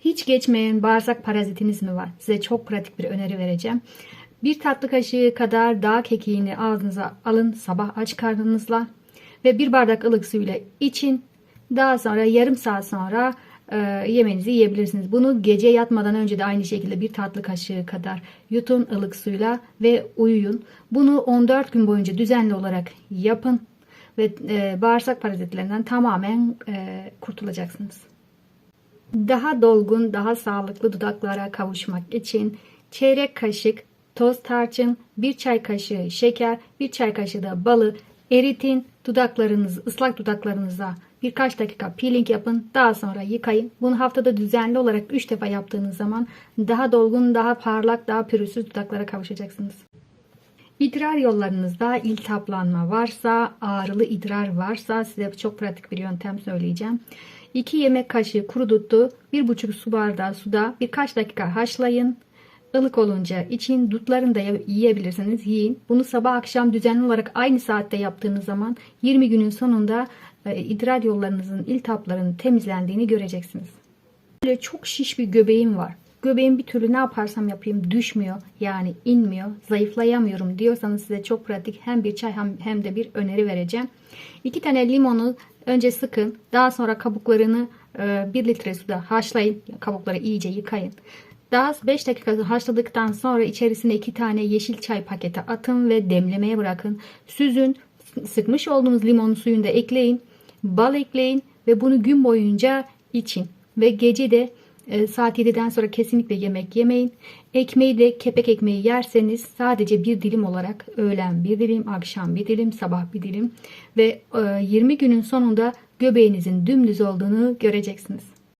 Hiç geçmeyen bağırsak parazitiniz mi var? Size çok pratik bir öneri vereceğim. Bir tatlı kaşığı kadar dağ kekiğini ağzınıza alın sabah aç karnınızla ve bir bardak ılık suyla için. Daha sonra yarım saat sonra e, yemeğinizi yiyebilirsiniz. Bunu gece yatmadan önce de aynı şekilde bir tatlı kaşığı kadar yutun ılık suyla ve uyuyun. Bunu 14 gün boyunca düzenli olarak yapın ve e, bağırsak parazitlerinden tamamen e, kurtulacaksınız. Daha dolgun, daha sağlıklı dudaklara kavuşmak için çeyrek kaşık toz tarçın, bir çay kaşığı şeker, bir çay kaşığı da balı eritin. Dudaklarınız, ıslak dudaklarınıza birkaç dakika peeling yapın. Daha sonra yıkayın. Bunu haftada düzenli olarak 3 defa yaptığınız zaman daha dolgun, daha parlak, daha pürüzsüz dudaklara kavuşacaksınız. İdrar yollarınızda iltihaplanma varsa, ağrılı idrar varsa size çok pratik bir yöntem söyleyeceğim. 2 yemek kaşığı kuru duttu, 1,5 su bardağı suda birkaç dakika haşlayın. Ilık olunca için dutlarını da yiyebilirsiniz. Yiyin. Bunu sabah akşam düzenli olarak aynı saatte yaptığınız zaman 20 günün sonunda e, idrar yollarınızın iltihaplarının temizlendiğini göreceksiniz. Böyle çok şiş bir göbeğim var. Göbeğim bir türlü ne yaparsam yapayım düşmüyor. Yani inmiyor. Zayıflayamıyorum diyorsanız size çok pratik hem bir çay hem, de bir öneri vereceğim. İki tane limonu önce sıkın. Daha sonra kabuklarını 1 litre suda haşlayın. Kabukları iyice yıkayın. Daha 5 dakika haşladıktan sonra içerisine 2 tane yeşil çay paketi atın ve demlemeye bırakın. Süzün. Sıkmış olduğunuz limon suyunu da ekleyin. Bal ekleyin ve bunu gün boyunca için. Ve gece de e, saat 7'den sonra kesinlikle yemek yemeyin. Ekmeği de kepek ekmeği yerseniz sadece bir dilim olarak öğlen bir dilim, akşam bir dilim, sabah bir dilim ve e, 20 günün sonunda göbeğinizin dümdüz olduğunu göreceksiniz.